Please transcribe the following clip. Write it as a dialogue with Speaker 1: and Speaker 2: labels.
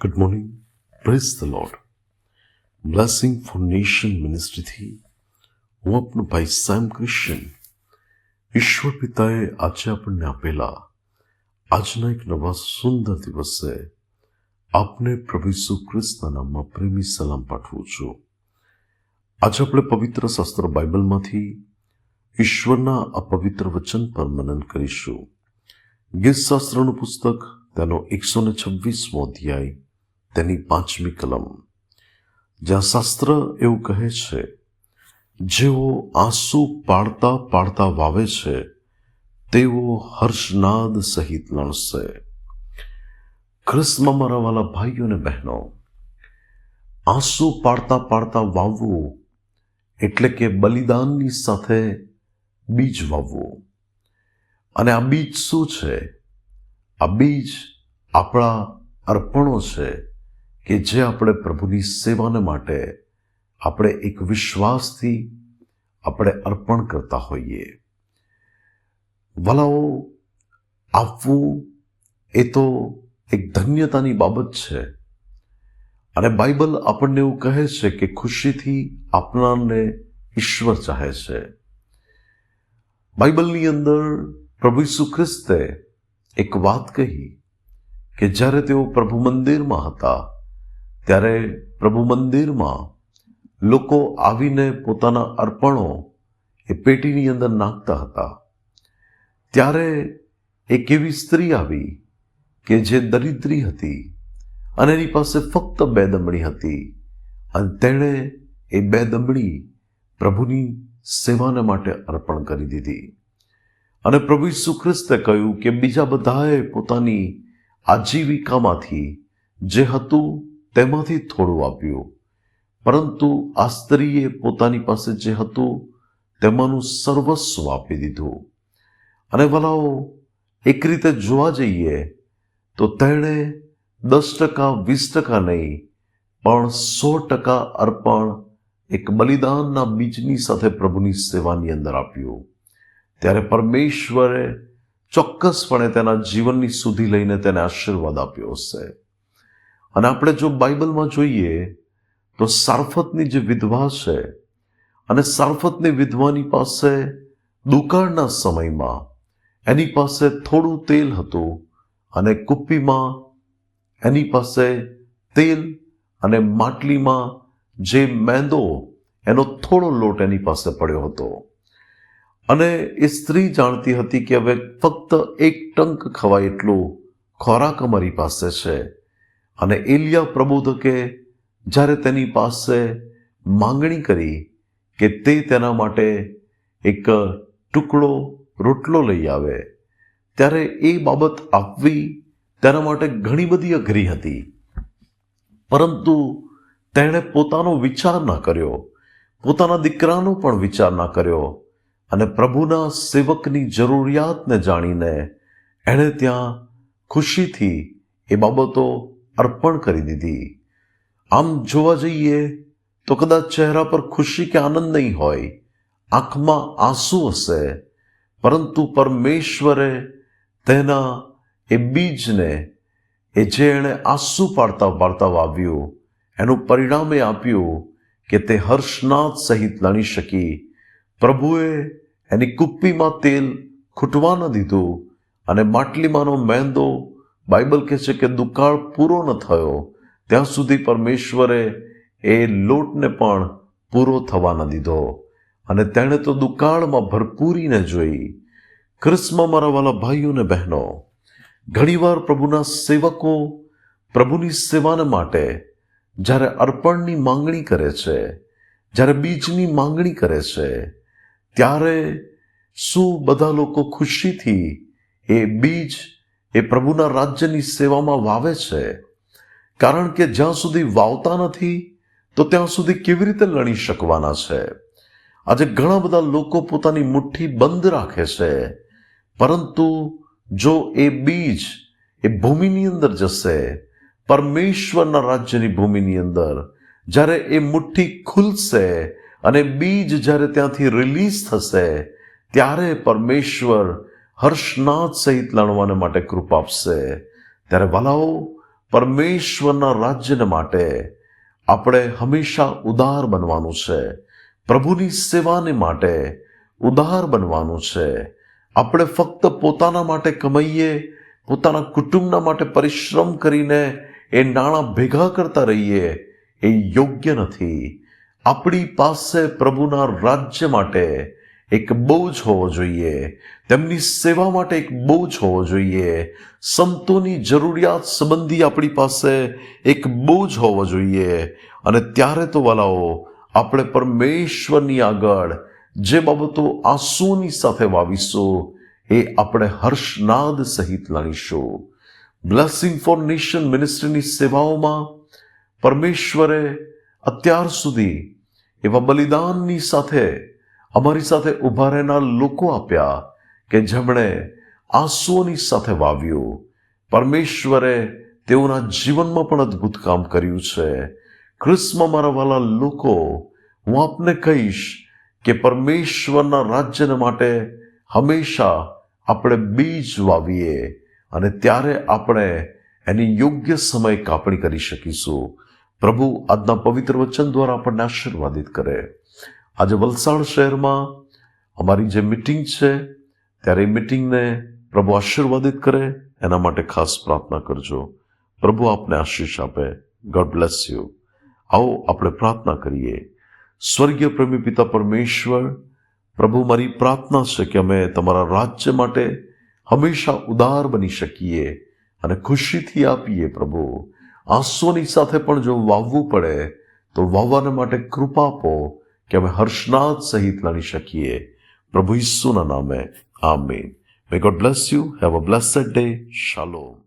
Speaker 1: Good morning praise the Lord blessing for nation મિનિસ્ટ્રીથી હું આપનો ભાઈ સેમ ક્રિશ્ચન ઈશ્વર પિતાએ આજે આપણને આપેલા આજના એક નવા સુંદર દિવસે આપને પ્રભુ ઈસુ ખ્રિસ્તના નામમાં પ્રેમી સલામ પાઠવું છું આજે આપણે પવિત્ર શાસ્ત્ર બાઇબલમાંથી ઈશ્વરના આ પવિત્ર વચન પર મનન કરીશું ગીત શાસ્ત્રનું પુસ્તક તેનો એકસો ને છવ્વીસમો અધ્યાય તેની પાંચમી કલમ. જ્યાં શાસ્ત્ર એવું કહે છે, જેઓ આંસુ પાડતા પાડતા વાવે છે, તેઓ હર્ષનાદ સહિત લણશે ખ્રિસ્તમાં મારા વાલા ભાઈઓ અને બહેનો, આંસુ પાડતા પાડતા વાવવું એટલે કે બલિદાનની સાથે બીજ વાવવું. અને આ બીજ શું છે? આ બીજ આપણા અર્પણો છે. કે જે આપણે પ્રભુની સેવાને માટે આપણે એક વિશ્વાસથી આપણે અર્પણ કરતા હોઈએ. વલાઓ, આપવું એ તો એક ધન્યતાની બાબત છે. અને બાઇબલ આપણને એવું કહે છે કે ખુશીથી આપનારને ઈશ્વર ચાહે છે. બાઇબલની અંદર પ્રભુ ઈસુ ખ્રિસ્તે એક વાત કહી કે જ્યારે તેઓ પ્રભુ મંદિરમાં હતા ત્યારે પ્રભુ મંદિરમાં લોકો આવીને પોતાના અર્પણો એ પેટીની અંદર નાખતા હતા. ત્યારે એક એવી સ્ત્રી આવી કે જે દરિદ્રી હતી અને એની પાસે ફક્ત બે દમડી હતી અને તેણે એ બે દમડી પ્રભુની સેવાને માટે અર્પણ કરી દીધી. અને પ્રભુ ઈસુ ખ્રિસ્તે કહ્યું કે બીજા બધાએ પોતાની આજીવિકામાંથી જે હતું તેમાંથી થોડું આપ્યું. પરંતુ આ સ્ત્રીએ પોતાની પાસે જે હતું, તેમાંનું સર્વસ્વ આપી દીધું. અને વલાઓ, એક રીતે જોવા જઈએ, તો તેણે દસ ટકા, વીસ ટકા નહીં, પણ સો ટકા અર્પણ એક બલિદાનના બીજની સાથે પ્રભુની સેવાની અંદર આપ્યું. ત્યારે પરમેશ્વરે ચોક્કસપણે તેના જીવનની સુધી લઈને તેને આશીર્વાદ આપ્યો હશે. અને આપણે જો બાઇબલમાં જોઈએ, તો સારફતની જે વિધવા છે અને સારફતની વિધવાની પાસે દુકાળના સમયમાં એની પાસે થોડું તેલ હતું અને કુપ્પીમાં એની પાસે તેલ અને માટલીમાં જે મેંદો, એનો થોડો લોટ એની પાસે પડ્યો હતો. અને એ સ્ત્રી જાણતી હતી કે હવે ફક્ત એક ટંક ખવાય એટલું ખોરાક અમારી પાસે છે. અને એલિયા પ્રબોધકે જ્યારે તેની પાસે માંગણી કરી કે તે તેના માટે એક ટુકડો રોટલો લઈ આવે, ત્યારે એ બાબત આપવી તેના માટે ઘણી બધી અઘરી હતી. પરંતુ તેણે પોતાનો વિચાર ના કર્યો, પોતાના દીકરાનો પણ વિચાર ના કર્યો અને પ્રભુના સેવકની જરૂરિયાતને જાણીને એણે ત્યાં ખુશીથી એ બાબતો અર્પણ કરી દીધી. આમ જોવા જઈએ તો કદાચ ચહેરા પર ખુશી કે આનંદ નહીં હોય. આંખમાં આંસુ હશે. પરંતુ પરમેશ્વરે તેના એ બીજને, એ જે એણે આંસુ પાડતા પાડતા વાવ્યું, એનું પરિણામે આપ્યું કે તે હર્ષનાથ સહિત લણી શકી. પ્રભુએ એની કુપ્પીમાં તેલ ખૂટવા ન દીધું અને માટલીમાંનો મેંદો બાઇબલ કહે છે કે દુકાળ પૂરો ન થયો. ત્યાં સુધી પરમેશ્વરે એ લોટને પણ પૂરો થવા ન દીધો. અને તેણે તો દુકાળમાં ભરપૂરીને જોઈ. ક્રિસ્મા મારા વાલા ભાઈઓ ને બહેનો, ઘણીવાર પ્રભુના સેવકો પ્રભુની સેવાને માટે જ્યારે અર્પણની માંગણી કરે છે, જ્યારે બીજની માંગણી કરે છે, ત્યારે શું બધા લોકો ખુશીથી એ બીજ એ પ્રભુના રાજ્યની સેવામાં વાવે છે. કારણ કે જ્યાં સુધી વાવતા નથી, તો ત્યાં સુધી કેવી રીતે લણી શકવાના છે? આજે ઘણા બધા લોકો પોતાની મુઠ્ઠી બંધ રાખે છે. પરંતુ જો એ બીજ એ ભૂમિની અંદર જશે, પરમેશ્વરના રાજ્યની ભૂમિની અંદર, જ્યારે એ મુઠ્ઠી ખુલશે અને બીજ જ્યારે ત્યાંથી રિલીઝ થશે, ત્યારે પરમેશ્વર હર્ષનાદ સહિત લણવાને માટે કૃપા આપશે. ત્યારે વાલાઓ, પરમેશ્વરના રાજ્યને માટે આપણે હંમેશા ઉદાર બનવાનું છે. પ્રભુની સેવાને માટે ઉદાર બનવાનું છે. આપણે ફક્ત પોતાના માટે કમાઈએ, પોતાના કુટુંબના માટે પરિશ્રમ કરીને એ નાણાં ભેગા કરતા રહીએ, એ યોગ્ય નથી. આપણી પાસે પ્રભુના રાજ્ય માટે એક બોજ હોવો જોઈએ. તેમની સેવા માટે એક બોજ હોવો જોઈએ. સંતોની જરૂરિયાત સંબંધી આપણી પાસે એક બોજ હોવો જોઈએ. અને ત્યારે તો વાલાઓ, આપણે પરમેશ્વરની આગળ જે બાબતો આંસુની સાથે વાવીશું, એ આપણે હર્ષનાદ સહિત લણીશું બ્લેસિંગ ફોર નેશન મિનિસ્ટ્રીની સેવાઓમાં પરમેશ્વરે અત્યાર સુધી એવા બલિદાનની સાથે અમારી સાથે ઊભા રહેનાર લોકો આપ્યા કે જેમણે આંસુઓની સાથે વાવ્યું. પરમેશ્વરે તેઓના જીવનમાં પણ અદ્ભુત કામ કર્યું છે. ખ્રિસ્તમાં મારા વાલા લોકો, હું આપને કહીશ કે પરમેશ્વરના રાજ્યને માટે હંમેશા આપણે બીજ વાવીએ અને ત્યારે આપણે એની યોગ્ય સમય કાપણી કરી શકીશું. પ્રભુ આજના પવિત્ર વચન દ્વારા આપણને આશીર્વાદિત કરે. આજે વલસાડ શહેરમાં અમારી જે મિટિંગ છે, ત્યારે એ મિટિંગને પ્રભુ આશીર્વાદિત કરે, એના માટે ખાસ પ્રાર્થના કરજો. પ્રભુ આપને આશીષ આપે. ગોડ બ્લેસ યુ આવો આપણે પ્રાર્થના કરીએ. સ્વર્ગીય પ્રેમી પિતા પરમેશ્વર, પ્રભુ મારી પ્રાર્થના છે કે અમે તમારા રાજ્ય માટે હંમેશા ઉદાર બની શકીએ અને ખુશીથી આપીએ પ્રભુ. આંસુઓની સાથે પણ જો વાવવું પડે, તો વાવવાને માટે કૃપા આપો. કે અમે હર્ષનાદ સહિત લડી શકીએ. પ્રભુ ઈસુના નામે, આમીન. May God bless you have a blessed day શાલોમ